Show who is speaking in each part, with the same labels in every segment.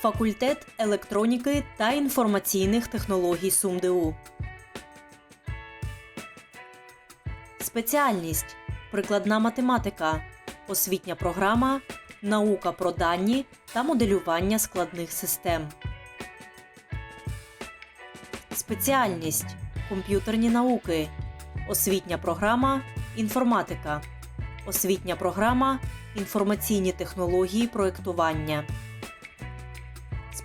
Speaker 1: факультет електроніки та інформаційних технологій СумДУ. Спеціальність прикладна математика, освітня програма, наука про дані та моделювання складних систем. Спеціальність комп'ютерні науки, освітня програма інформатика, освітня програма інформаційні технології проєктування.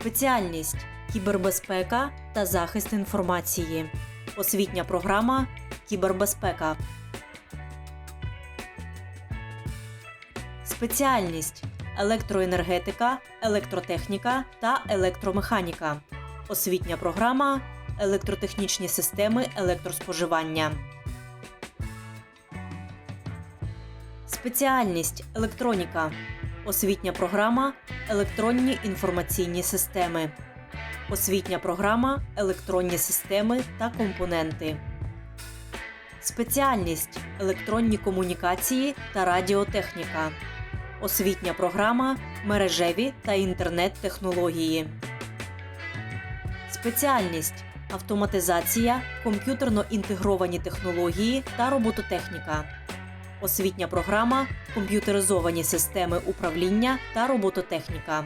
Speaker 1: Спеціальність кібербезпека та захист інформації. Освітня програма кібербезпека. Спеціальність електроенергетика, електротехніка та електромеханіка. Освітня програма електротехнічні системи електроспоживання. Спеціальність електроніка. Освітня програма електронні інформаційні системи. Освітня програма електронні системи та компоненти. Спеціальність електронні комунікації та радіотехніка. Освітня програма мережеві та інтернет-технології. Спеціальність автоматизація, комп'ютерно інтегровані технології та робототехніка. Освітня програма комп'ютеризовані системи управління та робототехніка.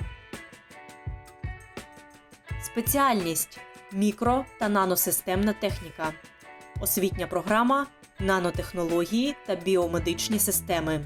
Speaker 1: Спеціальність мікро та наносистемна техніка. Освітня програма нанотехнології та біомедичні системи.